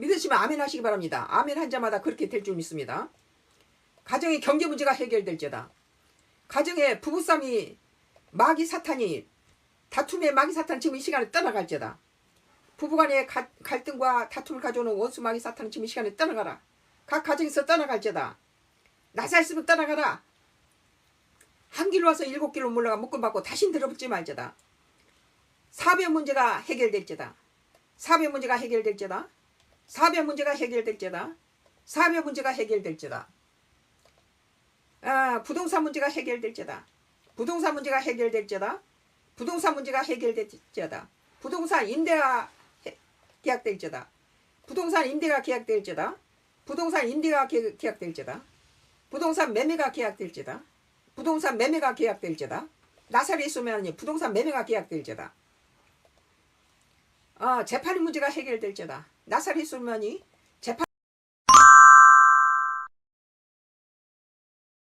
믿으시면 아멘 하시기 바랍니다. 아멘 한 자마다 그렇게 될 줄 믿습니다. 가정의 경제 문제가 해결될지다. 가정의 부부싸움이 마귀 사탄이 다툼의 마귀 사탄 지금 이 시간에 떠나갈지다. 부부간의 가- 갈등과 다툼을 가져오는 원수 마귀 사탄은 지금 이 시간에 떠나가라. 각 가정에서 떠나갈지다. 나살스로 떠나가라. 한 길로 와서 일곱 길로 물러가 묶음 받고 다신 들어붙지 말지다. 사변 문제가 해결될지다. 사변 문제가 해결될지다. 사변 문제가 해결될지다. 사변 문제가 해결될지다. 아, 부동산 문제가 해결될지다. 부동산 문제가 해결될지다. 부동산 문제가 해결될지다. 부동산 임대가 해- 계약될지다. 부동산 임대가 계약될지다. 부동산 임대가 계- 계약될지다. 부동산 매매가 계약될지다. 부동산 매매가 계약될지다. 나살이 있으면 부동산 매매가 계약될지다. 아, 재판의 문제가 해결될지다. 나살이 있으면